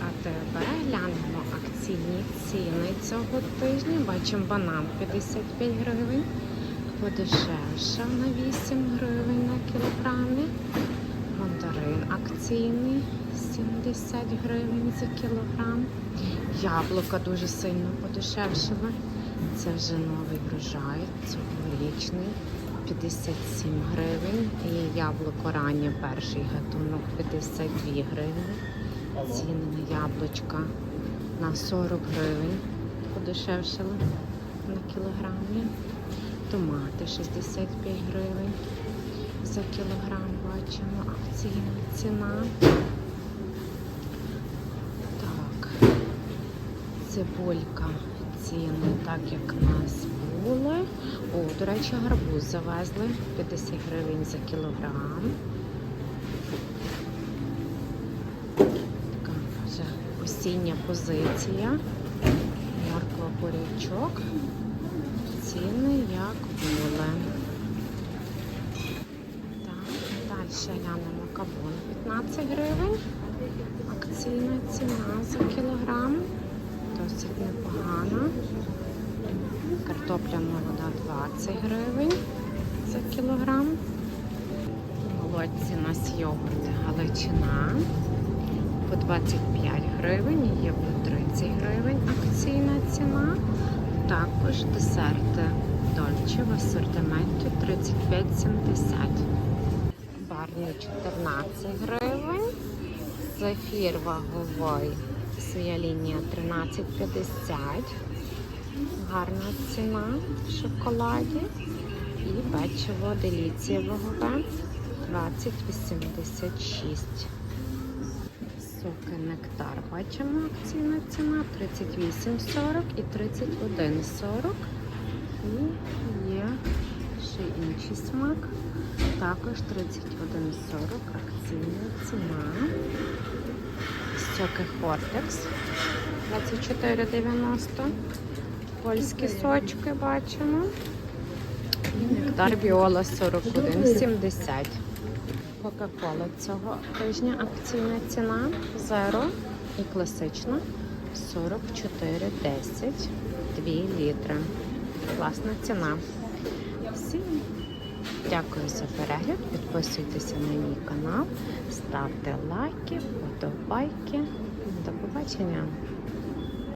А тепер глянемо акційні ціни цього тижня. Бачимо банан 55 гривень, подешевша на 8 гривень на кілограмі. Мандарин акційний 70 гривень за кілограм. Яблука дуже сильно подешевшили. Це вже новий врожай, цьогорічний 57 гривень. І яблуко раннє перший гатунок 52 гривні. Ціни на яблучка на 40 гривень подешевшили на кілограмі. Томати 65 гривень за кілограм бачимо акційна ціна. Так, цибулька ціни так як в нас були. О, до речі, гарбуз завезли 50 гривень за кілограм. Така вже осіння позиція. Морква бурячок. Ціни як були. Далі глянемо кавун 15 гривень. Акційна ціна за кілограм. Досить непогана. Картопля молода 20 гривень за кілограм. Молодці у нас йогурт Галичина 25 гривень, є по 30 гривень акційна ціна. Також десерти Дольче в асортименті 35,70. Барні 14 гривень. Зефір ваговий. Своя лінія 13,50. Гарна ціна в шоколаді. І печиво деліція вагове 20,86. Соки нектар. Бачимо акційна ціна 38,40 і 31,40. І є ще інший смак. Також 31,40 акційна ціна. Соки Хортекс 24,90. Польські сочки бачимо. І нектар Біола 41,70. Кока-кола цього тижня акційна ціна зеро і класична 44,10 2 літри. Класна ціна. Всім дякую за перегляд. Підписуйтеся на мій канал, ставте лайки, вподобайки. До побачення!